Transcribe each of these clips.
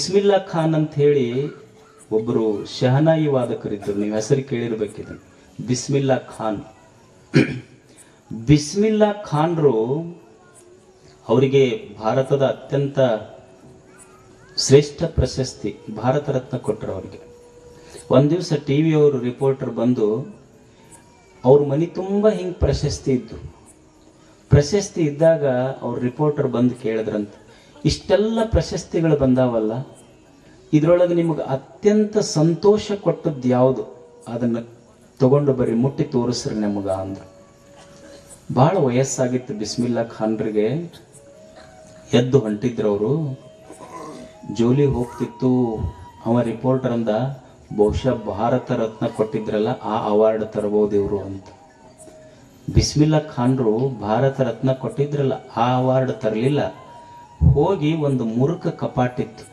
ಬಿಸ್ಮಿಲ್ಲಾ ಖಾನ್ ಅಂತ ಹೇಳಿ ಒಬ್ಬರು ಶಹನಾಯಿ ವಾದಕರಿದ್ದರು ನೀವು ಹೆಸರು ಕೇಳಿರ್ಬೇಕಿದೆ. ಬಿಸ್ಮಿಲ್ಲಾ ಖಾನ್. ಬಿಸ್ಮಿಲ್ಲಾ ಖಾನ್ರು ಅವರಿಗೆ ಭಾರತದ ಅತ್ಯಂತ ಶ್ರೇಷ್ಠ ಪ್ರಶಸ್ತಿ ಭಾರತ ರತ್ನ ಕೊಟ್ಟರು ಅವರಿಗೆ. ಒಂದು ದಿವಸ ಟಿ ವಿಯವರು ರಿಪೋರ್ಟರ್ ಬಂದು ಅವ್ರ ಮನೆ ತುಂಬ ಹಿಂಗೆ ಪ್ರಶಸ್ತಿ ಇದ್ದು. ಪ್ರಶಸ್ತಿ ಇದ್ದಾಗ ಅವ್ರ ರಿಪೋರ್ಟರ್ ಬಂದು ಕೇಳಿದ್ರಂತ. ಇಷ್ಟೆಲ್ಲ ಪ್ರಶಸ್ತಿಗಳು ಬಂದಾವಲ್ಲ, ಇದ್ರೊಳಗೆ ನಿಮಗೆ ಅತ್ಯಂತ ಸಂತೋಷ ಕೊಟ್ಟದ್ದು ಯಾವುದು? ಅದನ್ನು ತಗೊಂಡು ಬರ್ರಿ, ಮುಟ್ಟಿ ತೋರಿಸ್ರಿ ನಿಮಗೆ ಅಂದ್ರು. ಭಾಳ ವಯಸ್ಸಾಗಿತ್ತು ಬಿಸ್ಮಿಲ್ಲಾ ಖಾನ್ರಿಗೆ. ಎದ್ದು ಹೊಂಟಿದ್ರು ಅವರು ಜೋಲಿ ಹೋಗ್ತಿತ್ತು. ಅವ ರಿಪೋರ್ಟರ್ ಅಂದ, ಬಹುಶಃ ಭಾರತ ರತ್ನ ಕೊಟ್ಟಿದ್ರಲ್ಲ, ಆ ಅವಾರ್ಡ್ ತರಬಹುದು ಇವರು ಅಂತ. ಬಿಸ್ಮಿಲ್ಲಾ ಖಾನ್ರು ಭಾರತ ರತ್ನ ಕೊಟ್ಟಿದ್ರಲ್ಲ, ಆ ಅವಾರ್ಡ್ ತರಲಿಲ್ಲ. ಹೋಗಿ ಒಂದು ಮುರುಕ ಕಪಾಟಿತ್ತು.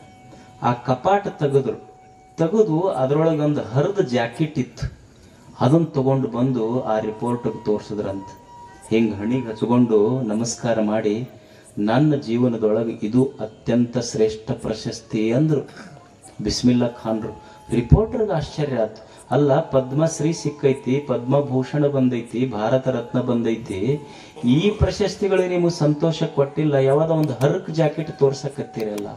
ಆ ಕಪಾಟ ತೆಗೆದ್ರು. ತೆಗೆದು ಅದರೊಳಗೊಂದು ಹರಿದ ಜಾಕೆಟ್ ಇತ್ತು. ಅದನ್ನು ತಗೊಂಡು ಬಂದು ಆ ರಿಪೋರ್ಟ್ಗೆ ತೋರಿಸಿದ್ರಂತ. ಹಿಂಗೆ ಹಣಿಗೆ ಹಚ್ಕೊಂಡು ನಮಸ್ಕಾರ ಮಾಡಿ, ನನ್ನ ಜೀವನದೊಳಗೆ ಇದು ಅತ್ಯಂತ ಶ್ರೇಷ್ಠ ಪ್ರಶಸ್ತಿ ಅಂದ್ರು. ಬಿಸ್ಮಿಲ್ಲಾ ಖಾನ್ರು. ರಿಪೋರ್ಟರ್ಗೆ ಆಶ್ಚರ್ಯ ಆಯ್ತು ಅಲ್ಲ, ಪದ್ಮಶ್ರೀ ಸಿಕ್ಕೈತಿ, ಪದ್ಮಭೂಷಣ ಬಂದೈತಿ, ಭಾರತ ರತ್ನ ಬಂದೈತಿ. ಈ ಪ್ರಶಸ್ತಿಗಳು ನಿಮಗೆ ಸಂತೋಷ ಕೊಟ್ಟಿಲ್ಲ ಯಾವಾಗ ಒಂದು ಹರ್ಕ್ ಜಾಕೆಟ್ ತೋರ್ಸಕತ್ತೀರಲ್ಲ.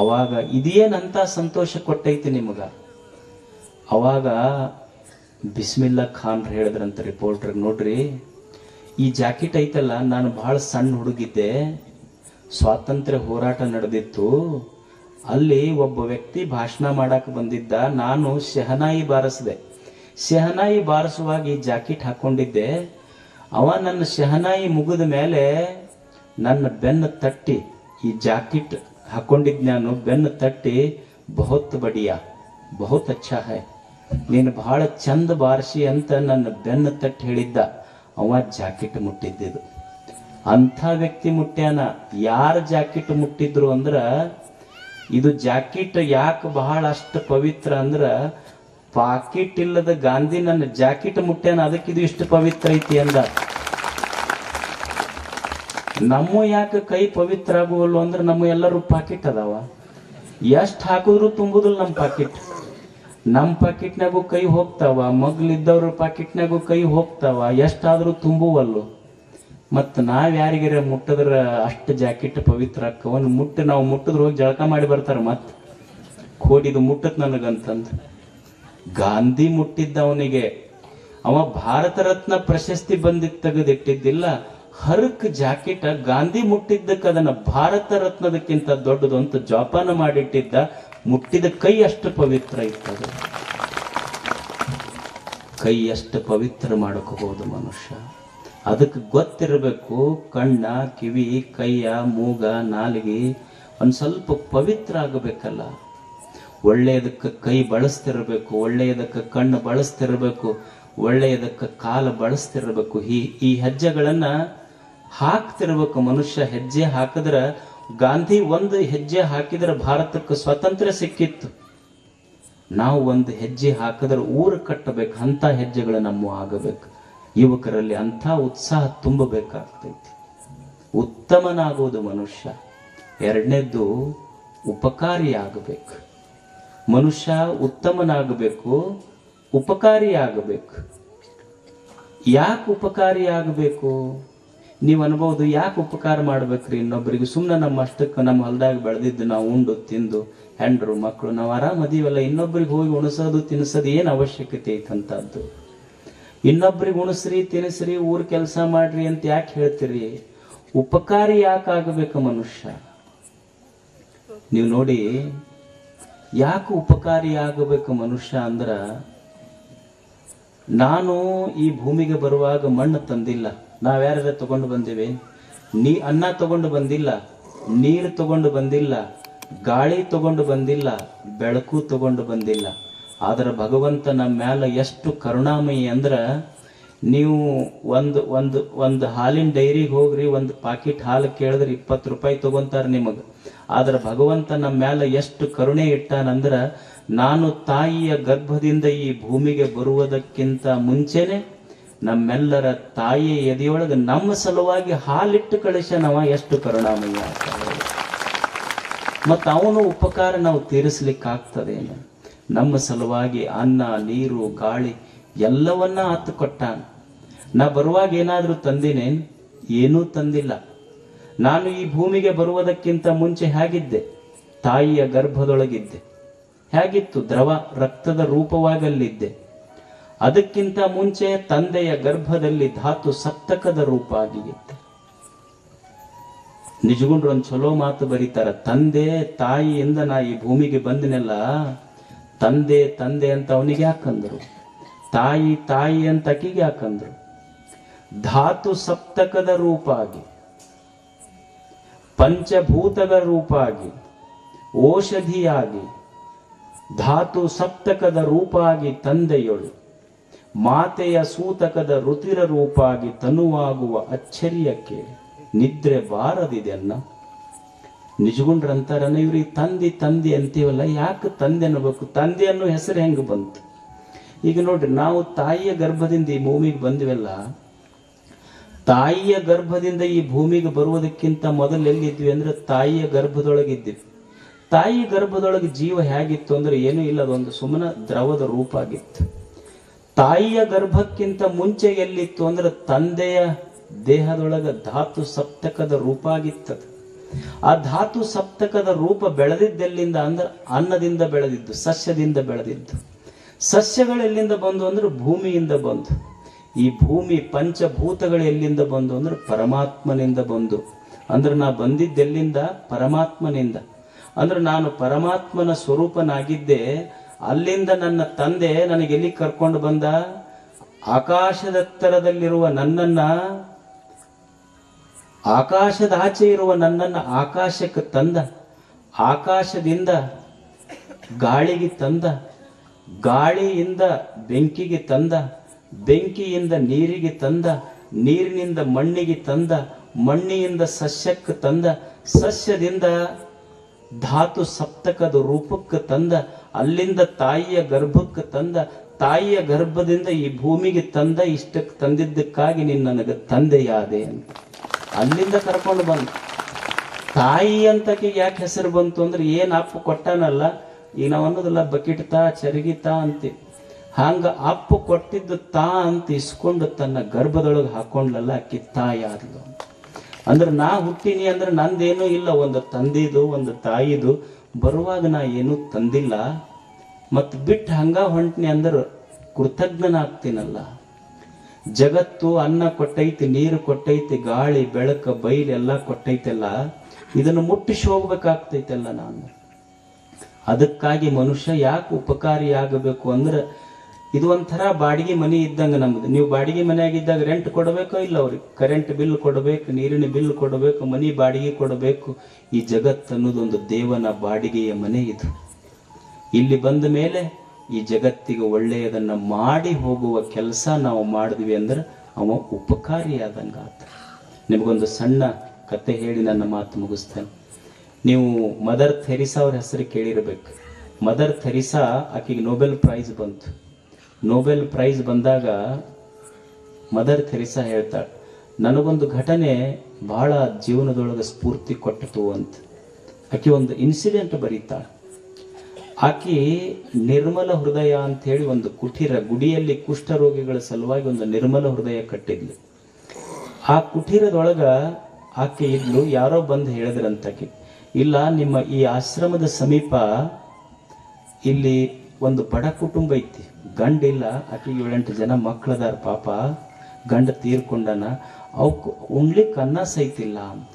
ಅವಾಗ ಇದೇನಂತ ಸಂತೋಷ ಕೊಟ್ಟೈತಿ ನಿಮಗ? ಅವಾಗ ಬಿಸ್ಮಿಲ್ಲಾ ಖಾನ್ ಹೇಳಿದ್ರಂತ ರಿಪೋರ್ಟರ್ ನೋಡ್ರಿ, ಈ ಜಾಕೆಟ್ ಐತಲ್ಲ, ನಾನು ಬಹಳ ಸಣ್ಣ ಹುಡುಗಿದ್ದೆ, ಸ್ವಾತಂತ್ರ್ಯ ಹೋರಾಟ ನಡೆದಿತ್ತು ಅಲ್ಲಿ ಒಬ್ಬ ವ್ಯಕ್ತಿ ಭಾಷಣ ಮಾಡಕ್ ಬಂದಿದ್ದ, ನಾನು ಶೆಹನಾಯಿ ಬಾರಿಸಿದೆ. ಶೆಹನಾಯಿ ಬಾರಿಸುವಾಗ ಈ ಜಾಕೆಟ್ ಹಾಕೊಂಡಿದ್ದೆ. ಅವ ನನ್ನ ಶೆಹನಾಯಿ ಮುಗಿದ ಮೇಲೆ ನನ್ನ ಬೆನ್ನು ತಟ್ಟಿ, ಈ ಜಾಕೆಟ್ ಹಾಕೊಂಡಿದ್ ನಾನು ಬೆನ್ನು ತಟ್ಟಿ, ಬಹುತ್ ಬಡಿಯ, ಬಹುತ್ ಅಚ್ಚಾ ಹೈ, ನೀನು ಬಹಳ ಚಂದ ಬಾರಿಸಿ ಅಂತ ನನ್ನ ಬೆನ್ನು ತಟ್ಟಿ ಹೇಳಿದ್ದ. ಅವ ಜಾಕೆಟ್ ಮುಟ್ಟಿದ್ದಿದ್ದು ಅಂಥ ವ್ಯಕ್ತಿ ಮುಟ್ಟ್ಯಾನ. ಯಾರ ಜಾಕೆಟ್ ಮುಟ್ಟಿದ್ರು ಅಂದ್ರ ಇದು ಜಾಕೆಟ್ ಯಾಕೆ ಬಹಳ ಅಷ್ಟು ಪವಿತ್ರ ಅಂದ್ರ ಪಾಕೆಟ್ ಇಲ್ಲದ ಗಾಂಧಿ ನನ್ನ ಜಾಕೆಟ್ ಅದಕ್ಕೆ ಇದು ಇಷ್ಟು ಪವಿತ್ರ ಐತಿ ಅಂದ. ನಮ್ಮ ಯಾಕೆ ಕೈ ಪವಿತ್ರ ಆಗುವಲ್ವ ಅಂದ್ರೆ ನಮ್ಮ ಎಲ್ಲರೂ ಪಾಕೆಟ್ ಅದಾವ. ಎಷ್ಟು ಹಾಕಿದ್ರು ತುಂಬುದಿಲ್ಲ ನಮ್ಮ ಪಾಕೆಟ್. ನಮ್ಮ ಪಾಕೆಟ್ನಾಗೂ ಕೈ ಹೋಗ್ತಾವ ಮಗ್ಲಿದ್ದವ್ರ ಪಾಕೆಟ್ನಾಗೂ ಕೈ ಹೋಗ್ತಾವ, ಎಷ್ಟಾದ್ರೂ ತುಂಬುವಲ್ಲು. ಮತ್ತು ನಾವ್ ಯಾರಿಗಾರ ಮುಟ್ಟದ್ರ ಅಷ್ಟು ಜಾಕೆಟ್ ಪವಿತ್ರ ಅಕ್ಕವನ್ನು ಮುಟ್ಟ ನಾವು ಮುಟ್ಟಿದ್ರೆ ಹೋಗಿ ಜಳಕ ಮಾಡಿ ಬರ್ತಾರ ಮತ್ ಕೋಡಿದು ಮುಟ್ಟತ್ ನನಗಂತಂದು. ಗಾಂಧಿ ಮುಟ್ಟಿದ್ದ ಅವನಿಗೆ ಅವ ಭಾರತ ರತ್ನ ಪ್ರಶಸ್ತಿ ಬಂದಿದ್ ತೆಗೆದಿಟ್ಟಿದ್ದಿಲ್ಲ, ಹರಕ್ ಜಾಕೆಟ್ ಗಾಂಧಿ ಮುಟ್ಟಿದ್ದಕ್ಕೆ ಅದನ್ನ ಭಾರತ ರತ್ನದಕ್ಕಿಂತ ದೊಡ್ಡದು ಅಂತ ಜೋಪಾನ ಮಾಡಿಟ್ಟಿದ್ದ, ಮುಟ್ಟಿದ ಕೈ ಅಷ್ಟು ಪವಿತ್ರ ಇತ್ತದು. ಕೈ ಅಷ್ಟು ಪವಿತ್ರ ಮಾಡಕೋಬಹುದು ಮನುಷ್ಯ. ಅದಕ್ಕೆ ಗೊತ್ತಿರಬೇಕು, ಕಣ್ಣ, ಕಿವಿ, ಕೈಯ, ಮೂಗ, ನಾಲಿಗೆ ಒಂದು ಸ್ವಲ್ಪ ಪವಿತ್ರ ಆಗಬೇಕಲ್ಲ. ಒಳ್ಳೆಯದಕ್ಕೆ ಕೈ ಬಳಸ್ತಿರಬೇಕು, ಒಳ್ಳೆಯದಕ್ಕೆ ಕಣ್ಣು ಬಳಸ್ತಿರಬೇಕು, ಒಳ್ಳೆಯದಕ್ಕೆ ಕಾಲು ಬಳಸ್ತಿರಬೇಕು. ಈ ಈ ಹೆಜ್ಜೆಗಳನ್ನು ಹಾಕ್ತಿರ್ಬೇಕು ಮನುಷ್ಯ. ಹೆಜ್ಜೆ ಹಾಕಿದ್ರೆ, ಗಾಂಧಿ ಒಂದು ಹೆಜ್ಜೆ ಹಾಕಿದ್ರೆ ಭಾರತಕ್ಕೆ ಸ್ವಾತಂತ್ರ್ಯ ಸಿಕ್ಕಿತ್ತು. ನಾವು ಒಂದು ಹೆಜ್ಜೆ ಹಾಕಿದ್ರೆ ಊರು ಕಟ್ಟಬೇಕು ಅಂತ ಹೆಜ್ಜೆಗಳು ನಮ್ಮ ಆಗಬೇಕು. ಯುವಕರಲ್ಲಿ ಅಂಥ ಉತ್ಸಾಹ ತುಂಬಬೇಕಾಗ್ತೈತಿ. ಉತ್ತಮನಾಗೋದು ಮನುಷ್ಯ. ಎರಡನೇದ್ದು ಉಪಕಾರಿಯಾಗಬೇಕು. ಮನುಷ್ಯ ಉತ್ತಮನಾಗಬೇಕು, ಉಪಕಾರಿಯಾಗಬೇಕು. ಯಾಕೆ ಉಪಕಾರಿ ಆಗಬೇಕು ನೀವು ಅನ್ಬೋದು, ಯಾಕೆ ಉಪಕಾರ ಮಾಡ್ಬೇಕ್ರಿ? ಇನ್ನೊಬ್ಬರಿಗೆ ಸುಮ್ಮನೆ ನಮ್ಮ ಅಷ್ಟಕ್ಕೆ, ನಮ್ಮ ಹೊಲದಾಗ ಬೆಳೆದಿದ್ದು ನಾವು ಉಂಡು, ತಿಂದು, ಹೆಂಡ್ರು ಮಕ್ಕಳು ನಾವು ಆರಾಮದೀವಲ್ಲ ಇನ್ನೊಬ್ಬರಿಗೆ ಹೋಗಿ ಉಣಿಸೋದು ತಿನ್ನಿಸೋದು ಏನು ಅವಶ್ಯಕತೆ ಐತಂತದ್ದು? ಇನ್ನೊಬ್ರಿಗೆ ಉಣಿಸ್ರಿ, ತಿನ್ನಿಸ್ರಿ, ಊರ್ ಕೆಲಸ ಮಾಡ್ರಿ ಅಂತ ಯಾಕೆ ಹೇಳ್ತೀರಿ? ಉಪಕಾರಿ ಯಾಕೆ ಆಗಬೇಕು ಮನುಷ್ಯ? ನೀವು ನೋಡಿ, ಯಾಕೆ ಉಪಕಾರಿ ಆಗಬೇಕು ಮನುಷ್ಯ ಅಂದ್ರ, ನಾನು ಈ ಭೂಮಿಗೆ ಬರುವಾಗ ಮಣ್ಣು ತಂದಿಲ್ಲ. ನಾವ್ಯಾರ ತಗೊಂಡು ಬಂದಿವೆ? ನೀ ಅನ್ನ ತಗೊಂಡು ಬಂದಿಲ್ಲ, ನೀರು ತಗೊಂಡು ಬಂದಿಲ್ಲ, ಗಾಳಿ ತಗೊಂಡು ಬಂದಿಲ್ಲ, ಬೆಳಕು ತಗೊಂಡು ಬಂದಿಲ್ಲ. ಆದ್ರೆ ಭಗವಂತ ನಮ್ಮ ಮ್ಯಾಲ ಎಷ್ಟು ಕರುಣಾಮಯಿ ಅಂದ್ರೆ ನೀವು ಒಂದು ಒಂದು ಒಂದು ಹಾಲಿನ ಡೈರಿಗೆ ಹೋಗ್ರಿ, ಒಂದು ಪಾಕಿಟ್ ಹಾಲು ಕೇಳಿದ್ರೆ ಇಪ್ಪತ್ತು ರೂಪಾಯಿ ತಗೊಂತಾರ ನಿಮಗೆ. ಆದ್ರೆ ಭಗವಂತ ನಮ್ಮ ಮ್ಯಾಲ ಎಷ್ಟು ಕರುಣೆ ಇಟ್ಟಾನಂದ್ರೆ ನಾನು ತಾಯಿಯ ಗರ್ಭದಿಂದ ಈ ಭೂಮಿಗೆ ಬರುವುದಕ್ಕಿಂತ ಮುಂಚೆನೆ ನಮ್ಮೆಲ್ಲರ ತಾಯಿ ಎದೆಯೊಳಗೆ ನಮ್ಮ ಸಲುವಾಗಿ ಹಾಲಿಟ್ಟು ಕಳಿಸ್ಯಾನವ ಎಷ್ಟು ಕರುಣಾಮಯ ಅಂತ ಮತ್ತು ಅವನು ಉಪಕಾರ ನಾವು ತೀರಿಸ್ಲಿಕ್ಕಾಗ್ತದೇನು? ನಮ್ಮ ಸಲುವಾಗಿ ಅನ್ನ, ನೀರು, ಗಾಳಿ ಎಲ್ಲವನ್ನ ಆತ ಕೊಟ್ಟಾನ. ನಾ ಬರುವಾಗ ಏನಾದರೂ ತಂದಿನೇನ್ ಏನೂ ತಂದಿಲ್ಲ. ನಾನು ಈ ಭೂಮಿಗೆ ಬರುವುದಕ್ಕಿಂತ ಮುಂಚೆ ಹೇಗಿದ್ದೆ? ತಾಯಿಯ ಗರ್ಭದೊಳಗಿದ್ದೆ. ಹೇಗಿತ್ತು? ದ್ರವ ರಕ್ತದ ರೂಪವಾಗಲ್ಲಿದ್ದೆ ಅದಕ್ಕಿಂತ ಮುಂಚೆ ತಂದೆಯ ಗರ್ಭದಲ್ಲಿ ಧಾತು ಸಪ್ತಕದ ರೂಪ ಆಗಿದ್ದೆ ನಿಜಗುಂಡ್ರು ಒಂದು ಚಲೋ ಮಾತು ಬರೀತಾರ, ತಂದೆ ತಾಯಿಯಿಂದ ನಾ ಈ ಭೂಮಿಗೆ ಬಂದಿನಲ್ಲ ತಂದೆ ತಂದೆ ಅಂತ ಅವನಿಗೆ ಯಾಕಂದ್ರು? ತಾಯಿ ತಾಯಿ ಅಂತ ಅಕ್ಕಿಗೆ ಯಾಕಂದ್ರು? ಧಾತು ಸಪ್ತಕದ ರೂಪ ಆಗಿ ಪಂಚಭೂತದ ರೂಪ ಆಗಿ ಔಷಧಿಯಾಗಿ, ಧಾತು ಸಪ್ತಕದ ರೂಪ ಆಗಿ ತಂದೆಯೊಳು, ಮಾತೆಯ ಸೂತಕದ ರುತಿರ ರೂಪ ಆಗಿ ತನುವಾಗುವ ಅಚ್ಚರಿಯಕ್ಕೆ ನಿದ್ರೆ ಬಾರದಿದೆ ಅನ್ನ? ನಿಜಗುಂಡ್ರಂತಾರನ ಇವ್ರಿಗೆ ತಂದಿ ತಂದಿ ಅಂತೀವಲ್ಲ, ಯಾಕೆ ತಂದೆ ಅನ್ನಬೇಕು? ತಂದೆ ಅನ್ನೋ ಹೆಸರು ಹೆಂಗೆ ಬಂತು? ಈಗ ನೋಡ್ರಿ, ನಾವು ತಾಯಿಯ ಗರ್ಭದಿಂದ ಈ ಭೂಮಿಗೆ ಬಂದಿವೆಲ್ಲ, ತಾಯಿಯ ಗರ್ಭದಿಂದ ಈ ಭೂಮಿಗೆ ಬರುವುದಕ್ಕಿಂತ ಮೊದಲು ಎಲ್ಲಿದ್ವಿ ಅಂದ್ರೆ ತಾಯಿಯ ಗರ್ಭದೊಳಗಿದ್ವಿ ತಾಯಿ ಗರ್ಭದೊಳಗೆ ಜೀವ ಹೇಗಿತ್ತು ಅಂದ್ರೆ ಏನೂ ಇಲ್ಲ, ಅದೊಂದು ಸುಮ್ಮನ ದ್ರವದ ರೂಪ ಆಗಿತ್ತು. ತಾಯಿಯ ಗರ್ಭಕ್ಕಿಂತ ಮುಂಚೆ ಎಲ್ಲಿತ್ತು ಅಂದ್ರೆ ತಂದೆಯ ದೇಹದೊಳಗ ಧಾತು ಸಪ್ತಕದ ರೂಪ ಆಗಿತ್ತದು. ಆ ಧಾತು ಸಪ್ತಕದ ರೂಪ ಬೆಳೆದಿದ್ದೆಲ್ಲಿಂದ ಅಂದ್ರೆ ಅನ್ನದಿಂದ ಬೆಳೆದಿದ್ದು, ಸಸ್ಯದಿಂದ ಬೆಳೆದಿದ್ದು. ಸಸ್ಯಗಳು ಎಲ್ಲಿಂದ ಬಂದು ಅಂದ್ರೆ ಭೂಮಿಯಿಂದ ಬಂದು. ಈ ಭೂಮಿ ಪಂಚಭೂತಗಳು ಎಲ್ಲಿಂದ ಬಂದು ಅಂದ್ರೆ ಪರಮಾತ್ಮನಿಂದ ಬಂದು. ಅಂದ್ರೆ ನಾ ಬಂದಿದ್ದೆಲ್ಲಿಂದ? ಪರಮಾತ್ಮನಿಂದ. ಅಂದ್ರೆ ನಾನು ಪರಮಾತ್ಮನ ಸ್ವರೂಪನಾಗಿದ್ದೆ, ಅಲ್ಲಿಂದ ನನ್ನ ತಂದೆ ನನಗೆ ಎಲ್ಲಿ ಕರ್ಕೊಂಡು ಬಂದ? ಆಕಾಶದತ್ತರದಲ್ಲಿರುವ ನನ್ನನ್ನ ಆಕಾಶದ ಆಚೆ ಇರುವ ನನ್ನನ್ನು ಆಕಾಶಕ್ಕೆ ತಂದ, ಆಕಾಶದಿಂದ ಗಾಳಿಗೆ ತಂದ, ಗಾಳಿಯಿಂದ ಬೆಂಕಿಗೆ ತಂದ, ಬೆಂಕಿಯಿಂದ ನೀರಿಗೆ ತಂದ, ನೀರಿನಿಂದ ಮಣ್ಣಿಗೆ ತಂದ, ಮಣ್ಣಿಯಿಂದ ಸಸ್ಯಕ್ಕೆ ತಂದ, ಸಸ್ಯದಿಂದ ಧಾತು ಸಪ್ತಕದ ರೂಪಕ್ಕೆ ತಂದ, ಅಲ್ಲಿಂದ ತಾಯಿಯ ಗರ್ಭಕ್ಕೆ ತಂದ, ತಾಯಿಯ ಗರ್ಭದಿಂದ ಈ ಭೂಮಿಗೆ ತಂದ, ಇಷ್ಟಕ್ಕೆ ತಂದಿದ್ದಕ್ಕಾಗಿ ನೀನು ನನಗೆ ತಂದೆಯಾದೆ ಅಂತ. ಅಲ್ಲಿಂದ ಕರ್ಕೊಂಡು ಬಂದ. ತಾಯಿ ಅಂತಕ್ಕೆ ಯಾಕೆ ಹೆಸರು ಬಂತು ಅಂದ್ರೆ ಏನು ಅಪ್ಪು ಕೊಟ್ಟಾನಲ್ಲ, ಈಗ ನಾವು ಅನ್ನೋದಲ್ಲ ಬಕೆಟ್ ತಾ ಅಂತಿ. ಹಂಗ ಅಪ್ಪ ಕೊಟ್ಟಿದ್ದು ತಾ ಅಂತ ಇಸ್ಕೊಂಡು ತನ್ನ ಗರ್ಭದೊಳಗೆ ಹಾಕೊಂಡ್ಲಲ್ಲ ಅಕ್ಕಿ ತಾಯಿ ಆದ್ಲು. ಅಂದ್ರೆ ನಾ ಹುಟ್ಟಿನಿ ಅಂದ್ರೆ ನಂದೇನು ಇಲ್ಲ, ಒಂದು ತಂದಿದು, ಒಂದು ತಾಯಿದು. ಬರುವಾಗ ನಾ ಏನೂ ತಂದಿಲ್ಲ. ಮತ್ತು ಬಿಟ್ಟು ಹಂಗ ಹೊಂಟ್ನಿ ಅಂದ್ರೆ ಕೃತಜ್ಞನಾಗ್ತೀನಲ್ಲ. ಜಗತ್ತು ಅನ್ನ ಕೊಟ್ಟೈತಿ, ನೀರು ಕೊಟ್ಟೈತಿ, ಗಾಳಿ, ಬೆಳಕ, ಬೈಲ್ ಎಲ್ಲ ಕೊಟ್ಟೈತೆಲ್ಲ, ಇದನ್ನು ಮುಟ್ಟಿಸಿ ಹೋಗ್ಬೇಕಾಗ್ತೈತೆಲ್ಲ ನಾನು. ಅದಕ್ಕಾಗಿ ಮನುಷ್ಯ ಯಾಕೆ ಉಪಕಾರಿಯಾಗಬೇಕು ಅಂದ್ರೆ, ಇದು ಒಂಥರ ಬಾಡಿಗೆ ಮನೆ ಇದ್ದಂಗೆ ನಮ್ದು. ನೀವು ಬಾಡಿಗೆ ಮನೆಯಾಗಿದ್ದಾಗ ರೆಂಟ್ ಕೊಡಬೇಕೋ ಇಲ್ಲ ಅವ್ರಿಗೆ? ಕರೆಂಟ್ ಬಿಲ್ ಕೊಡಬೇಕು, ನೀರಿನ ಬಿಲ್ ಕೊಡಬೇಕು, ಮನೆ ಬಾಡಿಗೆ ಕೊಡಬೇಕು. ಈ ಜಗತ್ತು ಅನ್ನೋದೊಂದು ದೇವನ ಬಾಡಿಗೆಯ ಮನೆ ಇದು. ಇಲ್ಲಿ ಬಂದ ಮೇಲೆ ಈ ಜಗತ್ತಿಗೆ ಒಳ್ಳೆಯದನ್ನು ಮಾಡಿ ಹೋಗುವ ಕೆಲಸ ನಾವು ಮಾಡಿದ್ವಿ ಅಂದ್ರೆ ಅವ ಉಪಕಾರಿಯಾದಂಗೆ ಆತ ನಿಮಗೊಂದು ಸಣ್ಣ ಕತೆ ಹೇಳಿ ನನ್ನ ಮಾತು ಮುಗಿಸ್ತೇನೆ. ನೀವು ಮದರ್ ಥೆರಿಸಾ ಅವ್ರ ಹೆಸರು ಕೇಳಿರಬೇಕು. ಮದರ್ ಥೆರಿಸಾ ಆಕೆಗೆ ನೊಬೆಲ್ ಪ್ರೈಸ್ ಬಂತು. ನೊಬೆಲ್ ಪ್ರೈಸ್ ಬಂದಾಗ ಮದರ್ ಥೆರಿಸಾ ಹೇಳ್ತಾಳೆ, ನನಗೊಂದು ಘಟನೆ ಬಹಳ ಜೀವನದೊಳಗೆ ಸ್ಫೂರ್ತಿ ಕೊಟ್ಟಿತು ಅಂತ. ಆಕೆ ಒಂದು ಇನ್ಸಿಡೆಂಟ್ ಬರೀತಾಳೆ. ಆಕೆ ನಿರ್ಮಲ ಹೃದಯ ಅಂತ ಹೇಳಿ ಒಂದು ಕುಟೀರ, ಗುಡಿಯಲ್ಲಿ ಕುಷ್ಠರೋಗಿಗಳ ಸಲುವಾಗಿ ಒಂದು ನಿರ್ಮಲ ಹೃದಯ ಕಟ್ಟಿದ್ಲು. ಆ ಕುಟೀರದೊಳಗ ಆಕೆ ಇದ್ಲು, ಯಾರೋ ಬಂದು ಹೇಳಿದ್ರಂತಕಿ, ಇಲ್ಲ, ನಿಮ್ಮ ಈ ಆಶ್ರಮದ ಸಮೀಪ ಇಲ್ಲಿ ಒಂದು ಬಡ ಕುಟುಂಬ ಐತಿ. ಗಂಡಿಲ್ಲ ಆಕೆ ಏಳೆಂಟು ಜನ ಮಕ್ಕಳದಾರ ಪಾಪ, ಗಂಡ ತೀರ್ಕೊಂಡನ ಅವಕ್ಕೆ ಉಣ್ಲಿಕ್ಕೆ ಅನ್ನ ಸೈತಿಲ್ಲ ಅಂತ.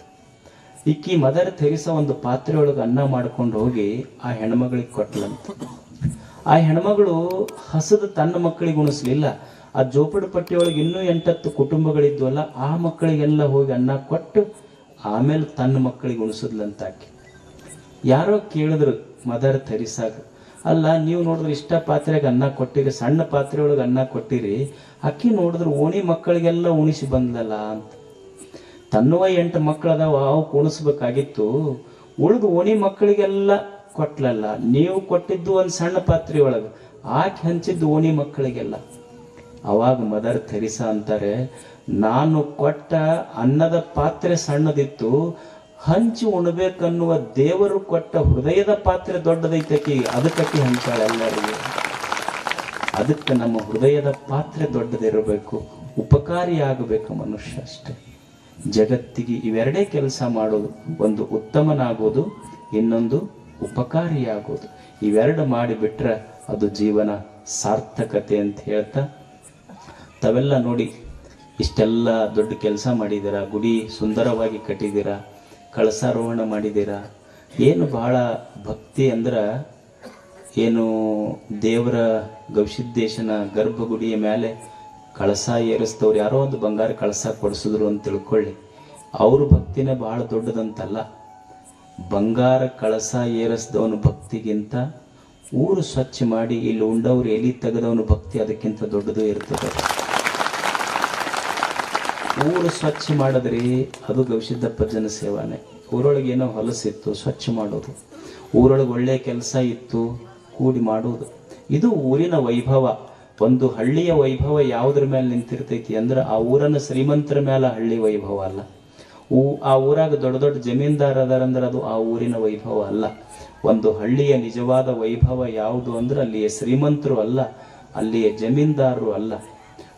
ಇಕ್ಕಿ ಮದರ್ ತೆರಿಸ ಒಂದು ಪಾತ್ರೆ ಒಳಗೆ ಅನ್ನ ಮಾಡ್ಕೊಂಡು ಹೋಗಿ ಆ ಹೆಣ್ಮಗಳಿಗೆ ಕೊಟ್ಲಂತ. ಆ ಹೆಣ್ಮಗಳು ಹಸದ ತನ್ನ ಮಕ್ಕಳಿಗೆ ಉಣಿಸ್ಲಿಲ್ಲ. ಆ ಜೋಪಡ ಪಟ್ಟಿಯೊಳಗೆ ಇನ್ನೂ ಎಂಟತ್ತು ಕುಟುಂಬಗಳಿದ್ವಲ್ಲ, ಆ ಮಕ್ಕಳಿಗೆಲ್ಲ ಹೋಗಿ ಅನ್ನ ಕೊಟ್ಟು ಆಮೇಲೆ ತನ್ನ ಮಕ್ಕಳಿಗೆ ಉಣಿಸಿದ್ಲಂತ ಆಕೆ ಯಾರೋ ಕೇಳಿದ್ರು ಮದರ್ ತೆರಿಸಾಗ ಅಲ್ಲ, ನೀವು ನೋಡಿದ್ರೆ ಇಷ್ಟ ಪಾತ್ರೆಗೆ ಅನ್ನ ಕೊಟ್ಟಿರಿ, ಸಣ್ಣ ಪಾತ್ರೆ ಒಳಗೆ ಅನ್ನ ಕೊಟ್ಟಿರಿ, ಅಕ್ಕಿ ನೋಡಿದ್ರೆ ಓಣಿ ಮಕ್ಕಳಿಗೆಲ್ಲ ಉಣಿಸಿ ಬಂದ್ಲಲ್ಲ ಅಂತ. ತನ್ನುವ ಎಂಟು ಮಕ್ಕಳು ಅದಾವ, ಅವು ಕುಣಿಸ್ಬೇಕಾಗಿತ್ತು. ಉಳಿದು ಓಣಿ ಮಕ್ಕಳಿಗೆಲ್ಲ ಕೊಟ್ಲಲ್ಲ, ನೀವು ಕೊಟ್ಟಿದ್ದು ಒಂದು ಸಣ್ಣ ಪಾತ್ರೆ ಒಳಗೆ, ಆಕೆ ಹಂಚಿದ್ದು ಓಣಿ ಮಕ್ಕಳಿಗೆಲ್ಲ. ಅವಾಗ ಮದರ್ ಥೆರಿಸಾ ಅಂತಾರೆ, ನಾನು ಕೊಟ್ಟ ಅನ್ನದ ಪಾತ್ರೆ ಸಣ್ಣದಿತ್ತು, ಹಂಚಿ ಉಣ್ಬೇಕನ್ನುವ ದೇವರು ಕೊಟ್ಟ ಹೃದಯದ ಪಾತ್ರೆ ದೊಡ್ಡದೈತಕಿ ಅದಕ್ಕಿ ಹಂಚಾಳೆ ಎಲ್ಲರಿಗೂ. ಅದಕ್ಕೆ ನಮ್ಮ ಹೃದಯದ ಪಾತ್ರೆ ದೊಡ್ಡದಿರಬೇಕು, ಉಪಕಾರಿಯಾಗಬೇಕು ಮನುಷ್ಯ ಅಷ್ಟೇ. ಜಗತ್ತಿಗೆ ಇವೆರಡೇ ಕೆಲಸ ಮಾಡೋದು, ಒಂದು ಉತ್ತಮನಾಗೋದು, ಇನ್ನೊಂದು ಉಪಕಾರಿಯಾಗೋದು. ಇವೆರಡು ಮಾಡಿಬಿಟ್ರೆ ಅದು ಜೀವನ ಸಾರ್ಥಕತೆ ಅಂತ ಹೇಳ್ತಾ, ತಾವೆಲ್ಲ ನೋಡಿ, ಇಷ್ಟೆಲ್ಲ ದೊಡ್ಡ ಕೆಲಸ ಮಾಡಿದ್ದೀರಾ? ಗುಡಿ ಸುಂದರವಾಗಿ ಕಟ್ಟಿದ್ದೀರಾ? ಕಳಸಾರೋಹಣ ಮಾಡಿದ್ದೀರಾ? ಏನು ಬಹಳ ಭಕ್ತಿ ಅಂದ್ರೆ, ಏನು ದೇವರ ಗವಿಸಿದ್ದೇಶನ ಗರ್ಭಗುಡಿಯ ಮೇಲೆ ಕಳಸ ಏರಿಸ್ತವ್ರು ಯಾರೋ ಒಂದು ಬಂಗಾರ ಕಳಸ ಕೊಡಿಸಿದ್ರು ಅಂತ ತಿಳ್ಕೊಳ್ಳಿ. ಅವ್ರ ಭಕ್ತಿನೇ ಬಹಳ ದೊಡ್ಡದಂತಲ್ಲ. ಬಂಗಾರ ಕಳಸ ಏರಿಸಿದವನ ಭಕ್ತಿಗಿಂತ ಊರು ಸ್ವಚ್ಛ ಮಾಡಿ ಇಲ್ಲಿ ಉಂಡವ್ರು ಎಲಿ ತೆಗೆದವನು ಭಕ್ತಿ ಅದಕ್ಕಿಂತ ದೊಡ್ಡದು ಇರ್ತದೆ. ಊರು ಸ್ವಚ್ಛ ಮಾಡಿದ್ರಿ ಅದು ಗವಿಸಿದ್ದಪ್ಪ ಜನ ಸೇವಾನೆ. ಊರೊಳಗೆ ಏನೋ ಹೊಲಸಿತ್ತು ಸ್ವಚ್ಛ ಮಾಡೋದು. ಊರೊಳಗೆ ಒಳ್ಳೆ ಕೆಲಸ ಇತ್ತು, ಕೂಡಿ ಮಾಡೋದು. ಇದು ಊರಿನ ವೈಭವ. ಒಂದು ಹಳ್ಳಿಯ ವೈಭವ ಯಾವುದ್ರ ಮೇಲೆ ನಿಂತಿರ್ತೈತಿ ಅಂದ್ರೆ ಆ ಊರನ್ನ ಶ್ರೀಮಂತರ ಮೇಲೆ ಹಳ್ಳಿ ವೈಭವ ಅಲ್ಲ. ಊ, ಆ ಊರಾಗ ದೊಡ್ಡ ದೊಡ್ಡ ಜಮೀನ್ದಾರ ಅದಾರಂದ್ರೆ ಅದು ಆ ಊರಿನ ವೈಭವ ಅಲ್ಲ. ಒಂದು ಹಳ್ಳಿಯ ನಿಜವಾದ ವೈಭವ ಯಾವುದು ಅಂದ್ರೆ ಅಲ್ಲಿಯ ಶ್ರೀಮಂತರು ಅಲ್ಲ, ಅಲ್ಲಿಯ ಜಮೀನ್ದಾರರು ಅಲ್ಲ.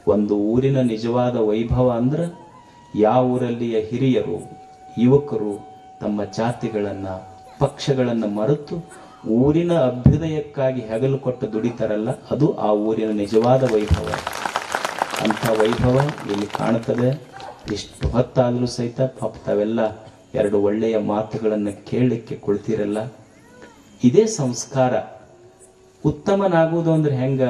ಒಂದು ಊರಿನ ನಿಜವಾದ ವೈಭವ ಅಂದ್ರೆ ಯಾವ ಊರಲ್ಲಿಯ ಹಿರಿಯರು, ಯುವಕರು ತಮ್ಮ ಜಾತಿಗಳನ್ನು, ಪಕ್ಷಗಳನ್ನು ಮರೆತು ಊರಿನ ಅಭ್ಯುದಯಕ್ಕಾಗಿ ಹೆಗಲು ಕೊಟ್ಟು ದುಡಿತಾರಲ್ಲ, ಅದು ಆ ಊರಿನ ನಿಜವಾದ ವೈಭವ. ಅಂಥ ವೈಭವ ಇಲ್ಲಿ ಕಾಣುತ್ತದೆ? ಎಷ್ಟು ಹೊತ್ತಾದರೂ ಸಹಿತ ಪಾಪ ತಾವೆಲ್ಲ ಎರಡು ಒಳ್ಳೆಯ ಮಾತುಗಳನ್ನು ಕೇಳಲಿಕ್ಕೆ ಕುಳಿತಿರಲ್ಲ? ಇದೇ ಸಂಸ್ಕಾರ. ಉತ್ತಮನಾಗುವುದು ಅಂದ್ರೆ ಹೆಂಗ?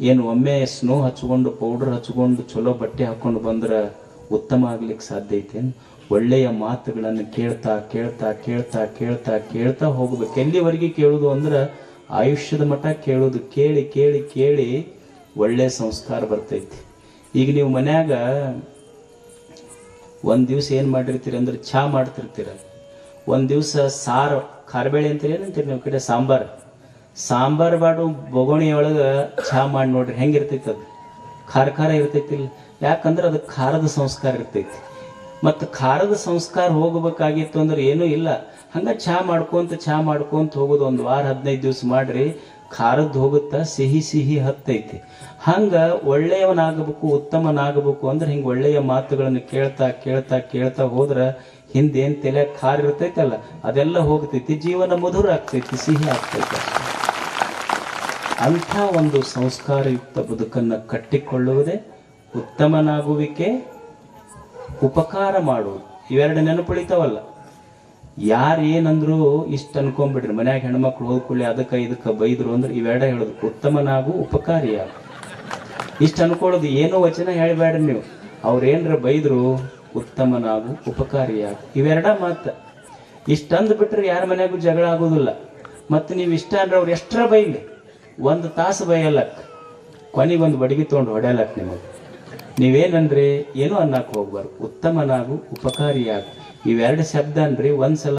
ಏನು ಒಮ್ಮೆ ಸ್ನೋ ಹಚ್ಕೊಂಡು ಪೌಡರ್ ಹಚ್ಕೊಂಡು, ಚಲೋ ಬಟ್ಟೆ ಹಾಕ್ಕೊಂಡು ಬಂದ್ರೆ ಉತ್ತಮ ಆಗ್ಲಿಕ್ಕೆ ಸಾಧ್ಯ ಐತೇನು? ಒಳ್ಳೆಯ ಮಾತುಗಳನ್ನು ಕೇಳ್ತಾ ಕೇಳ್ತಾ ಕೇಳ್ತಾ ಕೇಳ್ತಾ ಕೇಳ್ತಾ ಹೋಗ್ಬೇಕು ಎಲ್ಲಿವರೆಗೆ ಕೇಳೋದು ಅಂದ್ರೆ ಆಯುಷ್ಯದ ಮಟ್ಟ ಕೇಳೋದು, ಕೇಳಿ ಕೇಳಿ ಕೇಳಿ ಒಳ್ಳೆಯ ಸಂಸ್ಕಾರ ಬರ್ತೈತಿ. ಈಗ ನೀವು ಮನ್ಯಾಗ ಒಂದು ದಿವ್ಸ ಏನು ಮಾಡಿರ್ತೀರಿ ಅಂದ್ರೆ ಚಹಾ ಮಾಡ್ತಿರ್ತೀರ. ಒಂದು ದಿವಸ ಸಾರು, ಖಾರಬೇಳೆ ಅಂತೀರಿ ಏನಂತೀರಿ ನಿಮ್ಮ ಕಡೆ? ಸಾಂಬಾರ್. ಸಾಂಬಾರ್ ಬಾಡು ಬೊಗೋಣಿ ಒಳಗ ಚಹಾ ಮಾಡಿ ನೋಡ್ರಿ, ಹೆಂಗಿರ್ತೈತಿ ಅದು? ಖಾರ ಖಾರ ಇರ್ತೈತಿಲ್ಲ ಯಾಕಂದ್ರೆ ಅದು ಖಾರದ ಸಂಸ್ಕಾರ ಇರ್ತೈತಿ. ಮತ್ತು ಖಾರದ ಸಂಸ್ಕಾರ ಹೋಗಬೇಕಾಗಿತ್ತು ಅಂದ್ರೆ ಏನೂ ಇಲ್ಲ. ಹಂಗ ಚಾ ಮಾಡ್ಕೊಂತ ಚಹಾ ಮಾಡ್ಕೊಂತ ಹೋಗೋದು ಒಂದು ವಾರ ಹದಿನೈದು ದಿವಸ ಮಾಡ್ರಿ ಖಾರದ್ದು ಹೋಗುತ್ತಾ ಸಿಹಿ ಸಿಹಿ ಹತ್ತೈತಿ. ಹಂಗ ಒಳ್ಳೆಯವನಾಗಬೇಕು, ಉತ್ತಮನಾಗಬೇಕು ಅಂದ್ರೆ ಹಿಂಗ ಒಳ್ಳೆಯ ಮಾತುಗಳನ್ನು ಕೇಳ್ತಾ ಕೇಳ್ತಾ ಕೇಳ್ತಾ ಹೋದ್ರೆ ಹಿಂದೇನು ತಲೆ ಖಾರ ಇರ್ತೈತಲ್ಲ, ಅದೆಲ್ಲ ಹೋಗ್ತೈತಿ, ಜೀವನ ಮಧುರ ಆಗ್ತೈತಿ, ಸಿಹಿ ಆಗ್ತೈತಿ ಅಂಥ ಒಂದು ಸಂಸ್ಕಾರಯುಕ್ತ ಬದುಕನ್ನು ಕಟ್ಟಿಕೊಳ್ಳುವುದೇ ಉತ್ತಮನಾಗುವಿಕೆ ಉಪಕಾರ ಮಾಡುವುದು. ಇವೆರಡು ನೆನಪುಳಿತಾವಲ್ಲ. ಯಾರು ಏನಂದ್ರು ಇಷ್ಟ ಅನ್ಕೊಂಡ್ಬಿಡ್ರಿ ಮನ್ಯಾಗ ಹೆಣ್ಮಕ್ಳು ಹೋಗ್ಕೊಳ್ಳಿ ಅದಕ್ಕೆ ಇದಕ್ಕೆ ಬೈದ್ರು ಅಂದ್ರೆ ಇವೆರಡ ಹೇಳೋದು. ಉತ್ತಮನಾಗು ಉಪಕಾರಿಯಾಗು. ಇಷ್ಟ ಅನ್ಕೊಳ್ಳೋದು. ಏನೋ ವಚನ ಹೇಳಬೇಡ್ರಿ ನೀವು. ಅವ್ರೇನ್ರ ಬೈದ್ರು ಉತ್ತಮನಾಗು ಉಪಕಾರಿಯಾಗು. ಇವೆರಡ ಮಾತ ಇಷ್ಟ ಅಂದ್ ಬಿಟ್ರೆ ಯಾರ ಮನೆಯಾಗೂ ಜಗಳ ಆಗೋದಿಲ್ಲ. ಮತ್ತೆ ನೀವು ಇಷ್ಟ ಅಂದ್ರೆ ಅವ್ರು ಎಷ್ಟರ ಬೈಲಿ. ಒಂದು ತಾಸು ಬೈಯಲ್ಲಕ್ ಕೊನೆಗೊಂದು ಬಡಗಿ ತೊಗೊಂಡು ಹೊಡೆಯಲಕ್ ನಿಮಗೆ. ನೀವೇನಂದ್ರೆ ಏನು ಅನ್ನಕ್ಕೆ ಹೋಗ್ಬಾರ್ದು? ಉತ್ತಮನಾಗು ಉಪಕಾರಿಯಾಗು. ಇವೆರಡು ಶಬ್ದ ಅನ್ರಿ ಒಂದ್ಸಲ